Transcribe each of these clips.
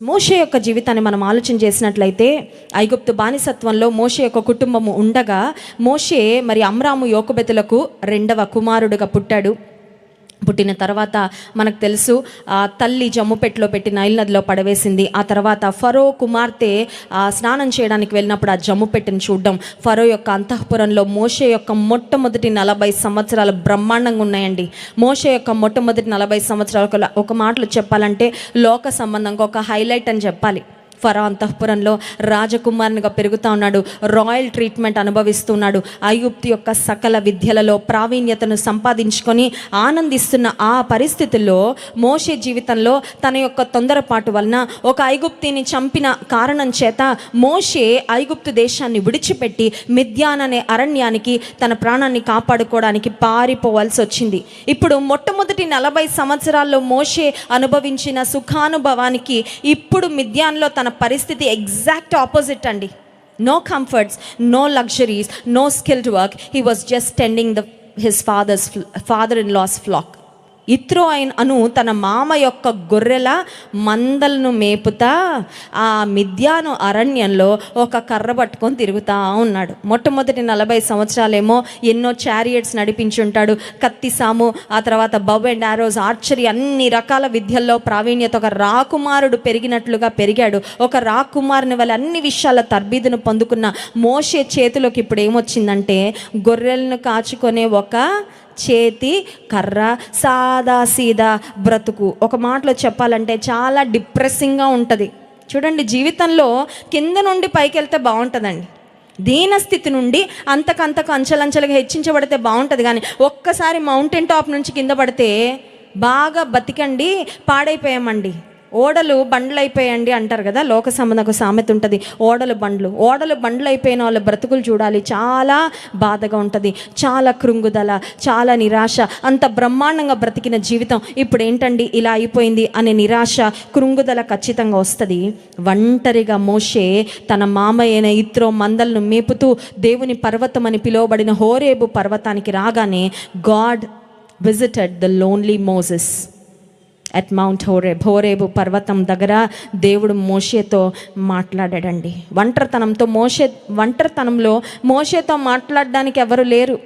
మోషే యొక్క జీవితాన్ని మనం ఆలోచన చేసినట్లయితే ఐగుప్తు బానిసత్వంలో మోషే యొక్క కుటుంబము ఉండగా మోషే మరి అమ్రాము యోకబెతులకు రెండవ కుమారుడుగా పుట్టాడు. పుట్టిన తర్వాత మనకు తెలుసు ఆ తల్లి జమ్ముపెట్టులో పెట్టి నైల్ నదిలో పడవేసింది. ఆ తర్వాత ఫరో కుమార్తె స్నానం చేయడానికి వెళ్ళినప్పుడు ఆ జమ్ముపెట్టుని చూడడం. ఫరో యొక్క అంతఃపురంలో మోషే యొక్క మొట్టమొదటి నలభై సంవత్సరాలు బ్రహ్మాండంగా ఉన్నాయండి. మోషే యొక్క మొట్టమొదటి నలభై సంవత్సరాలు ఒక మాటలు చెప్పాలంటే లోక సంబంధంగా ఒక హైలైట్ అని చెప్పాలి. ఫరా అంతఃపురంలో రాజకుమారునిగా పెరుగుతూ ఉన్నాడు. రాయల్ ట్రీట్మెంట్ అనుభవిస్తున్నాడు. ఐగుప్తు యొక్క సకల విద్యలలో ప్రావీణ్యతను సంపాదించుకొని ఆనందిస్తున్న ఆ పరిస్థితుల్లో మోషే జీవితంలో తన యొక్క తొందరపాటు వలన ఒక ఐగుప్తిని చంపిన కారణం చేత మోషే ఐగుప్తు దేశాన్ని విడిచిపెట్టి మిథ్యాన్ అనే అరణ్యానికి తన ప్రాణాన్ని కాపాడుకోవడానికి పారిపోవాల్సి వచ్చింది. ఇప్పుడు మొట్టమొదటి నలభై సంవత్సరాల్లో మోషే అనుభవించిన సుఖానుభవానికి ఇప్పుడు మిథ్యాన్లో తన పరిస్థితి ఎగ్జాక్ట్ ఆపోజిట్ అండి. No comforts no luxuries no skilled work he was just tending the his father's father in law flock ఇత్రో అయిన అను తన మామ యొక్క గొర్రెల మందలను మేపుతా ఆ మిథ్యాను అరణ్యంలో ఒక కర్ర పట్టుకొని తిరుగుతా ఉన్నాడు. మొట్టమొదటి నలభై సంవత్సరాలేమో ఎన్నో చారియట్స్ నడిపించుంటాడు. కత్తిసాము ఆ తర్వాత బవ్ అండ్ ఆరోస్ ఆర్చరీ అన్ని రకాల విద్యల్లో ప్రావీణ్యత ఒక రాకుమారుడు పెరిగినట్లుగా పెరిగాడు. ఒక రాకుమారుని వల్ల అన్ని విషయాల తర్బీదును పొందుకున్న మోషే చేతిలోకి ఇప్పుడు ఏమొచ్చిందంటే గొర్రెలను కాచుకునే ఒక చేతి కర్ర సాదా సీదా బ్రతుకు. ఒక మాటలో చెప్పాలంటే చాలా డిప్రెసింగ్గా ఉంటుంది. చూడండి జీవితంలో కింద నుండి పైకి వెళ్తే బాగుంటుందండి. దీనస్థితి నుండి అంతకంతకు అంచెలంచెలుగా హెచ్చించబడితే బాగుంటుంది కానీ ఒక్కసారి మౌంటైన్ టాప్ నుంచి కింద పడితే బాగా బతికండి పాడైపోయామండి. ఓడలు బండ్లు అయిపోయండి అంటారు కదా లోక సంబంధకు సామెత ఉంటుంది. ఓడలు బండ్లు. ఓడలు బండ్లు అయిపోయిన వాళ్ళ బ్రతుకులు చూడాలి. చాలా బాధగా ఉంటుంది. చాలా కృంగుదల చాలా నిరాశ. అంత బ్రహ్మాండంగా బ్రతికిన జీవితం ఇప్పుడు ఏంటండి ఇలా అయిపోయింది అనే నిరాశ కృంగుదల ఖచ్చితంగా వస్తుంది. ఒంటరిగా మోషే తన మామయ్యైన ఇత్రో మందలను మేపుతూ దేవుని పర్వతం అని పిలువబడిన హోరేబు పర్వతానికి రాగానే God visited the lonely Moses at Mount Horeb Horeb పర్వతం దగ్గర దేవుడు మోషేతో మాట్లాడాడండి ఒంటరితనంతో మోషే ఒంటరితనంలో మోషేతో మాట్లాడడానికి ఎవరు లేరు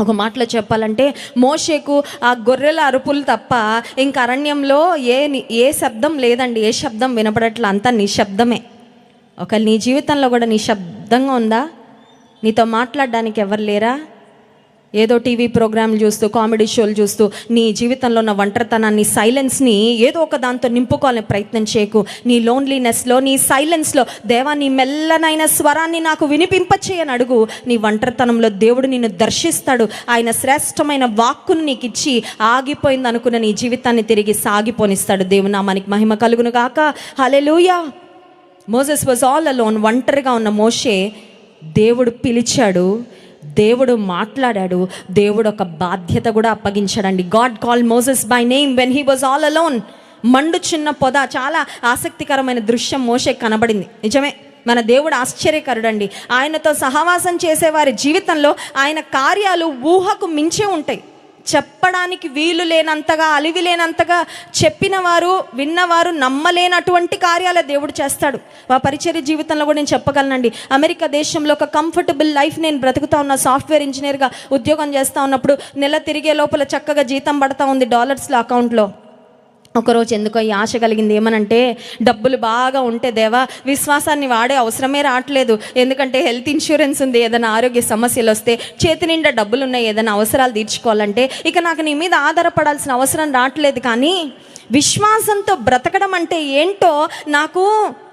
ఒక మాటలో చెప్పాలంటే మోషేకు ఆ గొర్రెల అరుపులు తప్ప ఇంక అరణ్యంలో ఏ ఏ శబ్దం లేదండి. ఏ శబ్దం వినపడట్ల? అంతా నిశ్శబ్దమే. ఒక నీ జీవితంలో కూడా నిశ్శబ్దంగా ఉందా? నీతో మాట్లాడడానికి ఎవరు లేరా? ఏదో టీవీ ప్రోగ్రాంలు చూస్తూ కామెడీ షోలు చూస్తూ నీ జీవితంలో ఉన్న ఒంటరితనాన్ని సైలెన్స్ని ఏదో ఒక దాంతో నింపుకోవాలని ప్రయత్నం చేయకు. నీ లోన్లీనెస్లో నీ సైలెన్స్లో దేవా నీ మెల్లనైన స్వరాన్ని నాకు వినిపింపచేయని అడుగు. నీ ఒంటరితనంలో దేవుడు నిన్ను దర్శిస్తాడు. ఆయన శ్రేష్టమైన వాక్కును నీకు ఇచ్చి ఆగిపోయింది అనుకున్న నీ జీవితాన్ని తిరిగి సాగిపోనిస్తాడు. దేవుని నామానికి మహిమ కలుగును గాక. Hallelujah Moses was all alone ఒంటరిగా ఉన్న మోషే దేవుడు పిలిచాడు దేవుడు మాట్లాడాడు. దేవుడు ఒక బాధ్యత కూడా అప్పగించాడండి. God call Moses by name when he was all alone మండు చిన్న పొద చాలా ఆసక్తికరమైన దృశ్యం మోసే కనబడింది. నిజమే మన దేవుడు ఆశ్చర్యకరుడండి. ఆయనతో సహవాసం చేసేవారి జీవితంలో ఆయన కార్యాలు ఊహకు మించే ఉంటాయి. చెప్పడానికి వీలు లేనంతగా అలివి లేనంతగా చెప్పిన వారు విన్నవారు నమ్మలేనటువంటి కార్యాలే దేవుడు చేస్తాడు. ఆ పరిచర్య జీవితంలో కూడా నేను చెప్పగలనండి. అమెరికా దేశంలో ఒక కంఫర్టబుల్ లైఫ్ నేను బ్రతుకుతా ఉన్న సాఫ్ట్వేర్ ఇంజనీర్గా ఉద్యోగం చేస్తూ ఉన్నప్పుడు నెల తిరిగే లోపల చక్కగా జీతం పడతా ఉంది డాలర్స్లో అకౌంట్లో. ఒకరోజు ఎందుకో ఈ ఆశ కలిగింది? ఏమనంటే డబ్బులు బాగా ఉంటే దేవా విశ్వాసాన్ని వాడే అవసరమే రావట్లేదు. ఎందుకంటే హెల్త్ ఇన్సూరెన్స్ ఉంది ఏదైనా ఆరోగ్య సమస్యలు వస్తే చేతి నిండా డబ్బులు ఉన్నాయి ఏదైనా అవసరాలు తీర్చుకోవాలంటే ఇక నాకు నీ మీద ఆధారపడాల్సిన అవసరం రావట్లేదు కానీ విశ్వాసంతో బ్రతకడం అంటే ఏంటో నాకు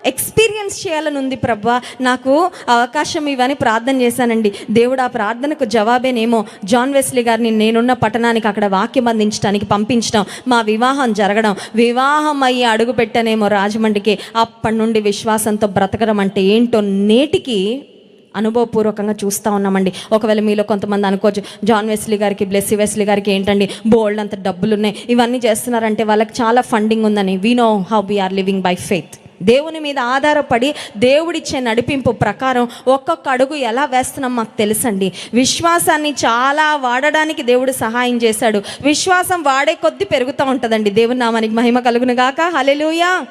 ఎక్స్పీరియన్స్ చేయాలని ఉంది ప్రభా. నాకు అవకాశం ఇవని ప్రార్థన చేశానండి. దేవుడు ఆ ప్రార్థనకు జవాబేనేమో జాన్ వెస్లీ గారిని నేనున్న పట్టణానికి అక్కడ వాక్యం అందించడానికి పంపించడం మా వివాహం జరగడం వివాహం అయ్యి అడుగు పెట్టనేమో రాజమండ్రికి అప్పటి నుండి విశ్వాసంతో బ్రతకడం అంటే ఏంటో నేటికి అనుభవపూర్వకంగా చూస్తూ ఉన్నామండి. ఒకవేళ మీలో కొంతమంది అనుకోవచ్చు జాన్ వెస్లీ గారికి బ్లెస్సీ వెస్లీ గారికి ఏంటండి? బోల్డ్ అంత డబ్బులు ఉన్నాయి ఇవన్నీ చేస్తున్నారంటే వాళ్ళకి చాలా ఫండింగ్ ఉందని. We know how we are living by faith దేవుని మీద ఆధారపడి దేవుడిచ్చే నడిపింపు ప్రకారం ఒక్కొక్క అడుగు ఎలా వేస్తున్నాం మాకు తెలుసండి. విశ్వాసాన్ని చాలా వాడడానికి దేవుడు సహాయం చేశాడు. విశ్వాసం వాడే కొద్దీ పెరుగుతూ ఉంటుందండి. దేవుని నామానికి మహిమ కలుగునుగాక హలెలుయా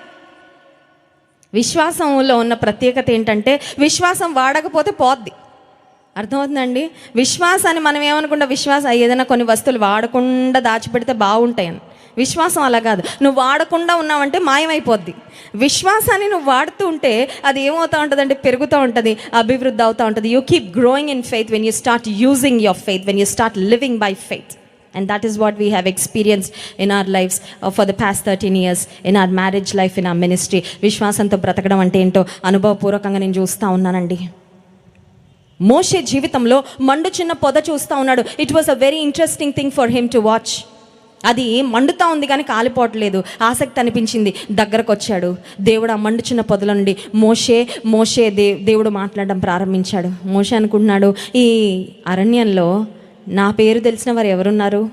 విశ్వాసంలో ఉన్న ప్రత్యేకత ఏంటంటే విశ్వాసం వాడకపోతే పోద్ది. అర్థమవుతుందండి? విశ్వాసాన్ని మనం ఏమనుకుంటా? విశ్వాసం ఏదైనా కొన్ని వస్తువులు వాడకుండా దాచిపెడితే బాగుంటాయని. విశ్వాసం అలా కాదు. నువ్వు వాడకుండా ఉన్నావంటే మాయమైపోద్ది. విశ్వాసాన్ని నువ్వు వాడుతూ ఉంటే అది ఏమవుతూ ఉంటుందంటే పెరుగుతూ ఉంటుంది అభివృద్ధి అవుతూ ఉంటుంది. You keep growing in faith when you start using your faith when you start living by faith and that is what we have experienced in our lifes for the past thirteen years in our marriage life in our ministry విశ్వాసంతో బ్రతకడం అంటే ఏంటో అనుభవపూర్వకంగా నేను చూస్తూ ఉన్నానండి. మోషే జీవితంలో మండు చిన్న పొద చూస్తూ ఉన్నాడు. It was a very interesting thing for him to watch అది మండుతా ఉంది కానీ కాలిపోవట్లేదు. ఆసక్తి అనిపించింది. దగ్గరకు వచ్చాడు దేవుడు ఆ మండు చిన్న పొదల నుండి మోషే మోషే దే దేవుడు మాట్లాడడం ప్రారంభించాడు. మోషే అనుకుంటున్నాడు ఈ అరణ్యంలో నా పేరు తెలిసిన వారు ఎవరున్నారు?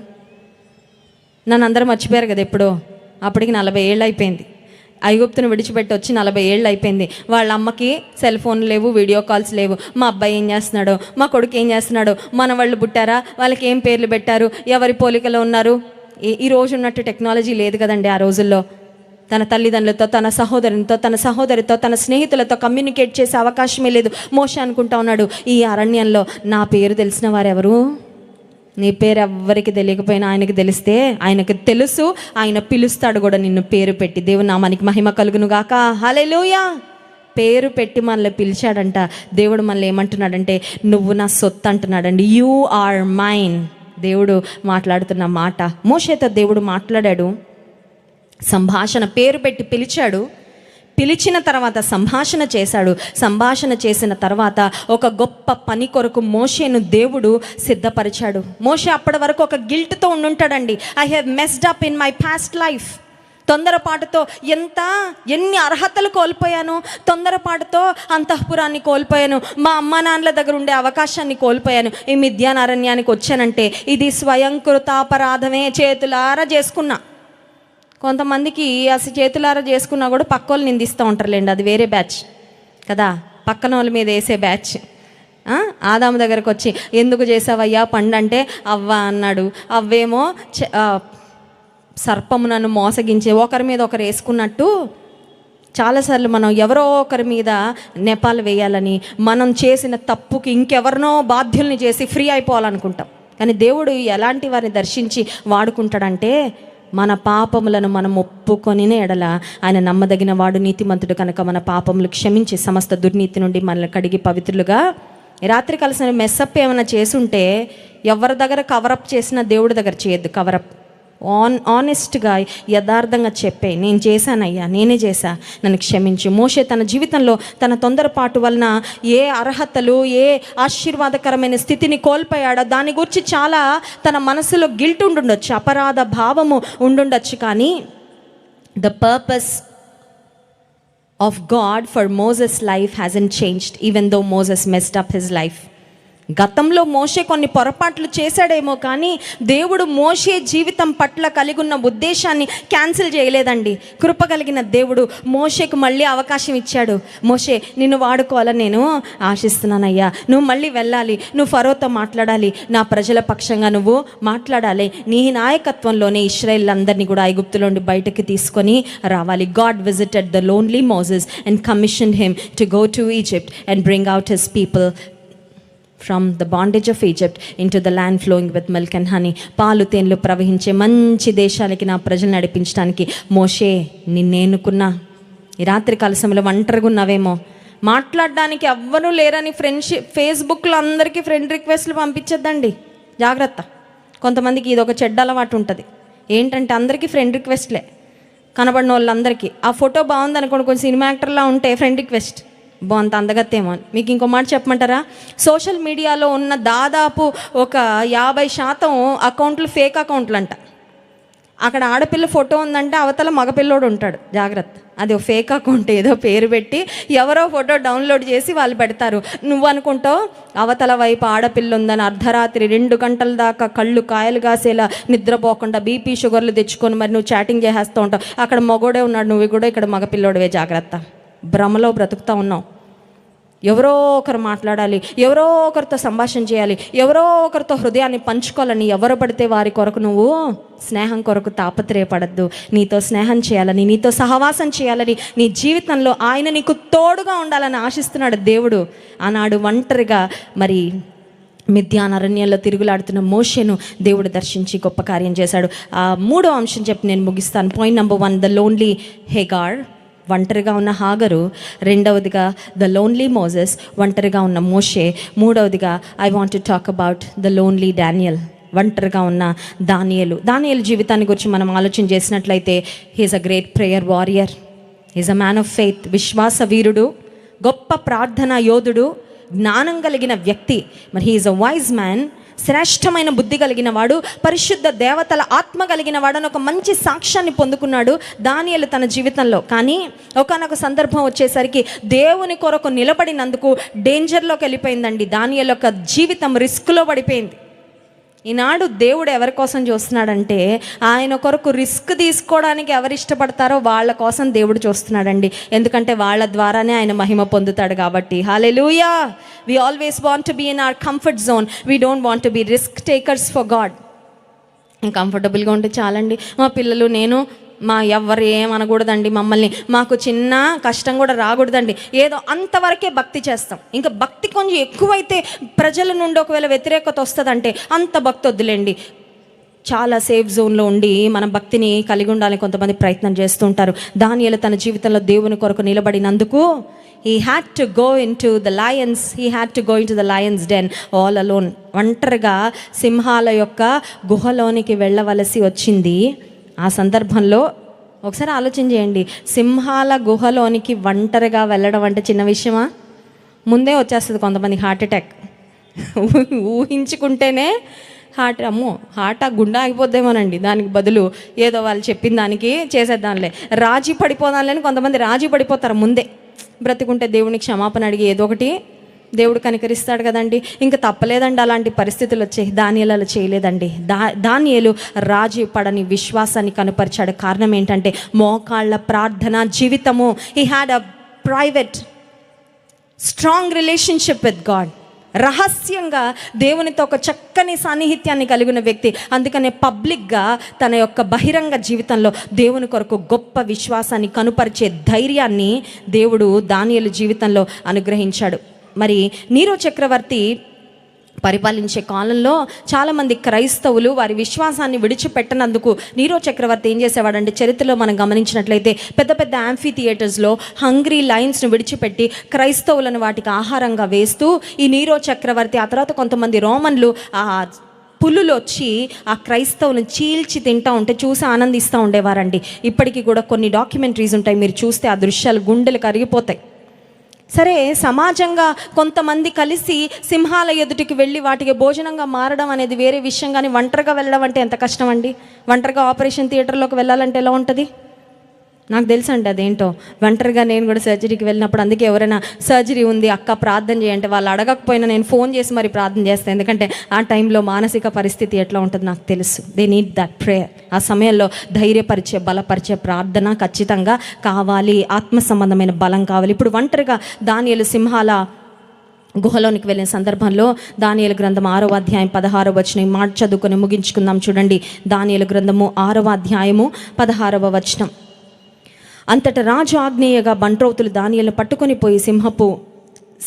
నన్ను అందరూ మర్చిపోయారు కదా ఎప్పుడో? అప్పటికి నలభై ఏళ్ళు అయిపోయింది. ఐగుప్తును విడిచిపెట్టి వచ్చి నలభై ఏళ్ళు అయిపోయింది. వాళ్ళ అమ్మకి సెల్ ఫోన్ లేవు వీడియో కాల్స్ లేవు. మా అబ్బాయి ఏం చేస్తున్నాడు? మా కొడుకు ఏం చేస్తున్నాడు? మన వాళ్ళు పుట్టారా? వాళ్ళకి ఏం పేర్లు పెట్టారు? ఎవరి పోలికలో ఉన్నారు? ఈ- ఈ రోజు ఉన్నట్టు టెక్నాలజీ లేదు కదండి ఆ రోజుల్లో. తన తల్లిదండ్రులతో తన సహోదరునితో తన సహోదరితో తన స్నేహితులతో కమ్యూనికేట్ చేసే అవకాశమే లేదు. మోష అనుకుంటా ఉన్నాడు ఈ అరణ్యంలో నా పేరు తెలిసిన వారెవరు? నీ పేరు ఎవ్వరికి తెలియకపోయినా ఆయనకి తెలిస్తే ఆయనకు తెలుసు ఆయన పిలుస్తాడు కూడా నిన్ను పేరు పెట్టి. దేవుని నామానికి మహిమ కలుగును గాక. హలెలూయా పేరు పెట్టి మనల్ని పిలిచాడంట. దేవుడు మనల్ని ఏమంటున్నాడంటే నువ్వు నా సొత్తు అంటున్నాడండి. యూ ఆర్ మైన్ దేవుడు మాట్లాడుతున్న మాట. మోషేతో దేవుడు మాట్లాడాడు. సంభాషణ పేరు పెట్టి పిలిచాడు. పిలిచిన తర్వాత సంభాషణ చేశాడు. సంభాషణ చేసిన తర్వాత ఒక గొప్ప పని కొరకు మోషేను దేవుడు సిద్ధపరిచాడు. మోషే అప్పటి వరకు ఒక గిల్ట్తో ఉండుంటాడండి. I have messed up in my past life తొందరపాటుతో ఎంత ఎన్ని అర్హతలు కోల్పోయాను? తొందరపాటుతో అంతఃపురాన్ని కోల్పోయాను. మా అమ్మ నాన్నల దగ్గర ఉండే అవకాశాన్ని కోల్పోయాను. ఈ మిథ్యానారణ్యానికి వచ్చానంటే ఇది స్వయంకృతాపరాధమే చేతులారా చేసుకున్నా. కొంతమందికి అసలు చేతులారా చేసుకున్నా కూడా పక్క వాళ్ళు నిందిస్తూ ఉంటారులేండి. అది వేరే బ్యాచ్ కదా? పక్కన వాళ్ళ మీద వేసే బ్యాచ్. ఆదాము దగ్గరకు వచ్చి ఎందుకు చేసావయ్యా పండు అంటే అవ్వ అన్నాడు. అవ్వేమో చ- సర్పము నన్ను మోసగించే ఒకరి మీద ఒకరు వేసుకున్నట్టు చాలాసార్లు మనం ఎవరో ఒకరి మీద నెపాలు వేయాలని మనం చేసిన తప్పుకి ఇంకెవరినో బాధ్యుల్ని చేసి ఫ్రీ అయిపోవాలనుకుంటాం. కానీ దేవుడు ఎలాంటి వారిని దర్శించి వాడుకుంటాడంటే మన పాపములను మనం ఒప్పుకొని ఎడల ఆయన నమ్మదగిన వాడు నీతిమంతుడు కనుక మన పాపములు క్షమించి సమస్త దుర్నీతి నుండి మనల్ని కడిగి పవిత్రులుగా. రాత్రి కలిసిన మెస్సప్ ఏమైనా చేసుంటే ఎవరి దగ్గర కవరప్ చేసినా దేవుడి దగ్గర చేయొద్దు కవరప్ ఆన్ ఆనెస్ట్గా యథార్థంగా చెప్పే నేను చేశానయ్యా నేనే చేశా నన్ను క్షమించు. మోషే తన జీవితంలో తన తొందరపాటు వలన ఏ అర్హతలు ఏ ఆశీర్వాదకరమైన స్థితిని కోల్పోయాడో దాని గురించి చాలా తన మనసులో గిల్ట్ ఉండుండొచ్చు అపరాధ భావము ఉండుండొచ్చు. కానీ the purpose of God for for life life hasn't changed even though Moses messed up his life గతంలో మోషే కొన్ని పొరపాట్లు చేశాడేమో కానీ దేవుడు మోషే జీవితం పట్ల కలిగి ఉన్న ఉద్దేశాన్ని క్యాన్సిల్ చేయలేదండి. కృప కలిగిన దేవుడు మోషేకు మళ్ళీ అవకాశం ఇచ్చాడు. మోషే నిన్ను వాడుకోవాలని నేను ఆశిస్తున్నానయ్యా. నువ్వు మళ్ళీ వెళ్ళాలి. నువ్వు ఫరోతో మాట్లాడాలి. నా ప్రజల పక్షంగా నువ్వు మాట్లాడాలి. నీ నాయకత్వంలోనే ఇస్రాయేల్ కూడా ఐగుప్తులో నుండి బయటకు తీసుకొని రావాలి. God visited the lonely Moses and commission him to go to Egypt and bring out his people from the bondage of Egypt into the land flowing with milk and honey పాలు తేనెలు ప్రవహించే మంచి దేశాలకి నా ప్రజలు నడిపించడానికి మోషే నిన్నేనుకున్నా ఈ రాత్రి కలసంలో ఒంటరిగా ఉన్నావేమో. మాట్లాడడానికి ఎవ్వరూ లేరని ఫ్రెండ్షిప్ ఫేస్బుక్లో అందరికీ ఫ్రెండ్ రిక్వెస్ట్లు పంపించద్దండి. జాగ్రత్త. కొంతమందికి ఇది ఒక చెడ్డ అలవాటు ఉంటుంది. ఏంటంటే అందరికీ ఫ్రెండ్ రిక్వెస్ట్లే కనబడిన వాళ్ళందరికీ ఆ ఫోటో బాగుంది అనుకోండి కొంచెం సినిమా యాక్టర్లా ఉంటే ఫ్రెండ్ రిక్వెస్ట్ అంత అందగత్తేమో. అని. మీకు ఇంకో మాట చెప్పమంటారా? సోషల్ మీడియాలో ఉన్న దాదాపు ఒక యాభై శాతం అకౌంట్లు ఫేక్ అకౌంట్లు అంట అక్కడ ఆడపిల్ల ఫోటో ఉందంటే అవతల మగపిల్లోడు ఉంటాడు. జాగ్రత్త. అది ఒక ఫేక్ అకౌంట్ ఏదో పేరు పెట్టి ఎవరో ఫోటో డౌన్లోడ్ చేసి వాళ్ళు పెడతారు. నువ్వు అనుకుంటావు అవతల వైపు ఆడపిల్ల ఉందని అర్ధరాత్రి రెండు గంటల దాకా కళ్ళు కాయలు కాసేలా నిద్రపోకుండా బీపీ షుగర్లు తెచ్చుకొని మరి నువ్వు చాటింగ్ చేసేస్తూ ఉంటావు. అక్కడ మగోడే ఉన్నాడు నువ్వు కూడా ఇక్కడ మగపిల్లోడివే జాగ్రత్త. భ్రమలో బ్రతుకుతా ఉన్నావు. ఎవరో ఒకరు మాట్లాడాలి ఎవరో ఒకరితో సంభాషణ చేయాలి ఎవరో ఒకరితో హృదయాన్ని పంచుకోవాలని ఎవరు పడితే వారి కొరకు నువ్వు స్నేహం కొరకు తాపత్రయపడద్దు. నీతో స్నేహం చేయాలని నీతో సహవాసం చేయాలని నీ జీవితంలో ఆయన నీకు తోడుగా ఉండాలని ఆశిస్తున్నాడు దేవుడు. ఆనాడు ఒంటరిగా మరి మిథ్యాన్ అరణ్యంలో తిరుగులాడుతున్న మోషను దేవుడు దర్శించి గొప్ప కార్యం చేశాడు. ఆ మూడో అంశం చెప్పి నేను ముగిస్తాను. Point number one the lonely Hagar ఒంటరిగా ఉన్న హాగరు. రెండవదిగా ద లోన్లీ మోజెస్ ఒంటరిగా ఉన్న మోషే. మూడవదిగా I want to talk about the lonely Daniel ఒంటరిగా ఉన్న దానియలు. దానియలు జీవితాన్ని గురించి మనం ఆలోచన చేసినట్లయితే he is a great prayer warrior is a man of faith విశ్వాస వీరుడు గొప్ప ప్రార్థనా యోధుడు జ్ఞానం కలిగిన వ్యక్తి. మరి హీఈస్ అ వైజ్ మ్యాన్ శ్రేష్టమైన బుద్ధి కలిగిన వాడు పరిశుద్ధ దేవతల ఆత్మ కలిగిన వాడు అని ఒక మంచి సాక్ష్యాన్ని పొందుకున్నాడు దానియలు తన జీవితంలో. కానీ ఒకనొక సందర్భం వచ్చేసరికి దేవుని కొరకు నిలబడినందుకు డేంజర్లోకి వెళ్ళిపోయిందండి. దానియల యొక్క జీవితం రిస్క్లో పడిపోయింది. ఈనాడు దేవుడు ఎవరి కోసం చూస్తున్నాడంటే ఆయన కొరకు రిస్క్ తీసుకోవడానికి ఎవరు ఇష్టపడతారో వాళ్ళ కోసం దేవుడు చూస్తున్నాడండి. ఎందుకంటే వాళ్ళ ద్వారానే ఆయన మహిమ పొందుతాడు కాబట్టి. Hallelujah we always want to be in our comfort zone we don't want to be risk takers for God కంఫర్టబుల్గా ఉంటే చాలండి. మా పిల్లలు నేను మా ఎవ్వరు ఏమనకూడదండి మమ్మల్ని. మాకు చిన్న కష్టం కూడా రాకూడదండి. ఏదో అంతవరకే భక్తి చేస్తాం. ఇంకా భక్తి కొంచెం ఎక్కువైతే ప్రజల నుండి ఒకవేళ వ్యతిరేకత వస్తుందంటే అంత భక్తి వద్దులేండి. చాలా సేఫ్ జోన్లో ఉండి మన భక్తిని కలిగి ఉండాలని కొంతమంది ప్రయత్నం చేస్తుంటారు. దానియలు తన జీవితంలో దేవుని కొరకు నిలబడినందుకు he had to go into the lions he had to go into the lions den all alone ఒంటరిగా సింహాల యొక్క గుహలోనికి వెళ్ళవలసి వచ్చింది. ఆ సందర్భంలో ఒకసారి ఆలోచన చేయండి. సింహాల గుహలోనికి ఒంటరిగా వెళ్ళడం అంటే చిన్న విషయమా? ముందే వచ్చేస్తుంది కొంతమంది హార్ట్ అటాక్. ఊహించుకుంటేనే హార్ట్ అమ్మో హార్ట్ ఆ గుండె ఆగిపోద్దేమోనండి. దానికి బదులు ఏదో వాళ్ళు చెప్పిన దానికి చేసేద్దాంలే. రాజీ పడిపోదాంలేని కొంతమంది రాజీ పడిపోతారు ముందే. బ్రతికుంటే దేవుని క్షమాపణ అడిగి ఏదో ఒకటి దేవుడు కనికరిస్తాడు కదండి. ఇంకా తప్పలేదండి అలాంటి పరిస్థితులు వచ్చాయి దానియలు చేయలేదండి. దా దానియలు రాజు పడని విశ్వాసాన్ని కనుపరిచాడు. కారణం ఏంటంటే మోకాళ్ళ ప్రార్థన జీవితము. He had a private strong relationship with God రహస్యంగా దేవునితో ఒక చక్కని సాన్నిహిత్యాన్ని కలిగిన వ్యక్తి. అందుకనే పబ్లిక్గా తన యొక్క బహిరంగ జీవితంలో దేవుని కొరకు గొప్ప విశ్వాసాన్ని కనుపరిచే ధైర్యాన్ని దేవుడు దానియలు జీవితంలో అనుగ్రహించాడు. మరి నీరో చక్రవర్తి పరిపాలించే కాలంలో చాలామంది క్రైస్తవులు వారి విశ్వాసాన్ని విడిచిపెట్టనందుకు నీరో చక్రవర్తి ఏం చేసేవాడంటే చరిత్రలో మనం గమనించినట్లయితే పెద్ద పెద్ద యాంఫీ థియేటర్స్లో హంగ్రీ లైన్స్ను విడిచిపెట్టి క్రైస్తవులను వాటికి ఆహారంగా వేస్తూ ఈ నీరో చక్రవర్తి ఆ తర్వాత కొంతమంది రోమన్లు ఆ పులులు వచ్చి ఆ క్రైస్తవులను చీల్చి తింటా ఉంటే చూసి ఆనందిస్తూ ఉండేవారండి. ఇప్పటికీ కూడా కొన్ని డాక్యుమెంటరీస్ ఉంటాయి మీరు చూస్తే ఆ దృశ్యాలు గుండెలు కరిగిపోతాయి. సరే సమాజంగా కొంతమంది కలిసి సింహాల ఎదుటికి వెళ్ళి వాటికి భోజనంగా మారడం అనేది వేరే విషయం కానీ ఒంటరిగా వెళ్ళడం అంటే ఎంత కష్టం అండి? ఒంటరిగా ఆపరేషన్ థియేటర్లోకి వెళ్ళాలంటే ఎలా ఉంటుంది? నాకు తెలుసు అండి అదేంటో. ఒంటరిగా నేను కూడా సర్జరీకి వెళ్ళినప్పుడు అందుకే ఎవరైనా సర్జరీ ఉంది అక్క ప్రార్థన చేయంటే వాళ్ళు అడగకపోయినా నేను ఫోన్ చేసి మరి ప్రార్థన చేస్తాను ఎందుకంటే ఆ టైంలో మానసిక పరిస్థితి ఎట్లా ఉంటుందో నాకు తెలుసు. దే నీడ్ దట్ ప్రేయర్ ఆ సమయంలో ధైర్యపరిచే బలపరిచే ప్రార్థన ఖచ్చితంగా కావాలి. ఆత్మ సంబంధమైన బలం కావాలి. ఇప్పుడు ఒంటరిగా దానియలు సింహాల గుహలోనికి వెళ్ళిన సందర్భంలో దానియలు గ్రంథం ఆరో అధ్యాయం పదహారో వచనం మాట చదువుకొని ముగించుకుందాం చూడండి. దానియలు గ్రంథము ఆరవ అధ్యాయము పదహారవ వచనం. అంతట రాజు ఆగ్నేయగా బంట్రోతులు దానియలను పట్టుకొని పోయి సింహపు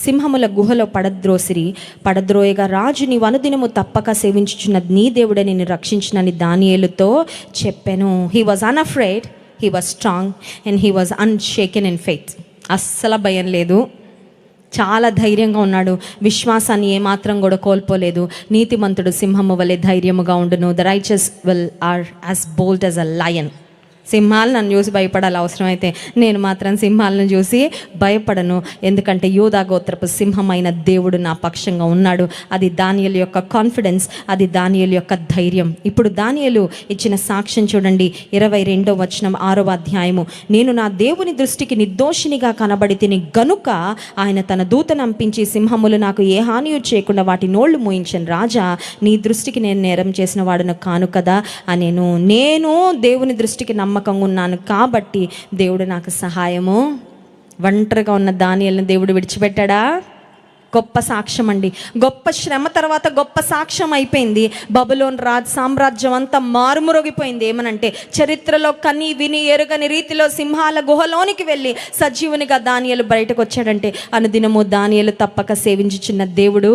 సింహముల గుహలో పడద్రోసిరి. పడద్రోయగా రాజు నీ వనుదినము తప్పక సేవించుచున్న నీ దేవుడే నిన్ను రక్షించినని దానియేలుతో చెప్పాను. He was unafraid he was strong and he was unshaken in faith అస్సలు భయం లేదు. చాలా ధైర్యంగా ఉన్నాడు. విశ్వాసాన్ని ఏమాత్రం కూడా కోల్పోలేదు. నీతిమంతుడు సింహము వలె ధైర్యముగా ఉండును. The righteous will are as bold as a lion సింహాలు నన్ను చూసి భయపడాలి అవసరమైతే. నేను మాత్రం సింహాలను చూసి భయపడను. ఎందుకంటే యూదా గోత్రపు సింహమైన దేవుడు నా పక్షంగా ఉన్నాడు. అది దానియలు యొక్క కాన్ఫిడెన్స్ అది దానియలు యొక్క ధైర్యం. ఇప్పుడు దానియలు ఇచ్చిన సాక్ష్యం చూడండి. ఇరవై రెండో వచనం ఆరో అధ్యాయము. నేను నా దేవుని దృష్టికి నిర్దోషినిగా కనబడి తిని గనుక ఆయన తన దూతను అంపించి సింహములు నాకు ఏ హానియు చేయకుండా వాటి నోళ్ళు మూయించను. రాజా నీ దృష్టికి నేను నేరం చేసిన వాడును కాను కదా? అనేను నేను దేవుని దృష్టికి నమ్మ నమ్మకంగా ఉన్నాను. కాబట్టి దేవుడు నాకు సహాయము. ఒంటరిగా ఉన్న దానియల్ని దేవుడు విడిచిపెట్టాడా? గొప్ప సాక్ష్యం అండి గొప్ప శ్రమ తర్వాత గొప్ప సాక్ష్యం అయిపోయింది. బబులోన్ రాజ్ సామ్రాజ్యం అంతా మారుమురొగిపోయింది. ఏమనంటే చరిత్రలో కని విని ఎరుగని రీతిలో సింహాల గుహలోనికి వెళ్ళి సజీవునిగా దానియలు బయటకు వచ్చాడంటే అనుదినము దానియలు తప్పక సేవించుచున్న దేవుడు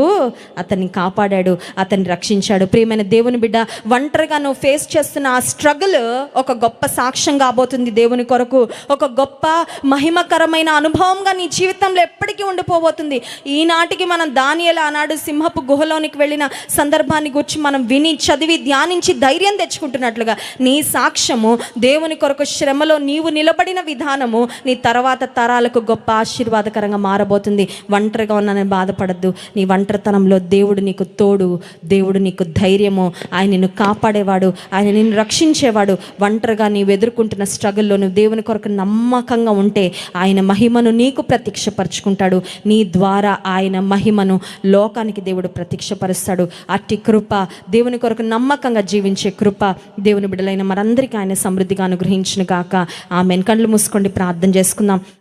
అతన్ని కాపాడాడు అతన్ని రక్షించాడు. ప్రియమైన దేవుని బిడ్డ ఒంటరిగా నువ్వు ఫేస్ చేస్తున్న ఆ స్ట్రగుల్ ఒక గొప్ప సాక్ష్యం కాబోతుంది దేవుని కొరకు. ఒక గొప్ప మహిమకరమైన అనుభవంగా నీ జీవితంలో ఎప్పటికీ ఉండిపోబోతుంది. ఈనాటి ఈనాటికి మనం దానియల ఆనాడు సింహపు గుహలోనికి వెళ్ళిన సందర్భాన్ని గురించి మనం విని చదివి ధ్యానించి ధైర్యం తెచ్చుకుంటున్నట్లుగా నీ సాక్ష్యము దేవుని కొరకు శ్రమలో నీవు నిలబడిన విధానము నీ తర్వాత తరాలకు గొప్ప ఆశీర్వాదకరంగా మారబోతుంది. ఒంటరిగా ఉన్నానని బాధపడద్దు. నీ ఒంటరితనంలో దేవుడు నీకు తోడు దేవుడు నీకు ధైర్యము. ఆయన నిన్ను కాపాడేవాడు ఆయన నిన్ను రక్షించేవాడు. ఒంటరిగా నీవు ఎదుర్కొంటున్న స్ట్రగుల్లో నువ్వు దేవుని కొరకు నమ్మకంగా ఉంటే ఆయన మహిమను నీకు ప్రత్యక్షపరచుకుంటాడు. నీ ద్వారా ఆయన మహిమను లోకానికి దేవుడు ప్రత్యక్షపరుస్తాడు. అట్టి కృప దేవుని కొరకు నమ్మకంగా జీవించే కృప దేవుని బిడలైన మరందరికీ ఆయన సమృద్ధిగా అనుగ్రహించిన గాక ఆమెను. కళ్ళు మూసుకోండి ప్రార్థన చేసుకుందాం.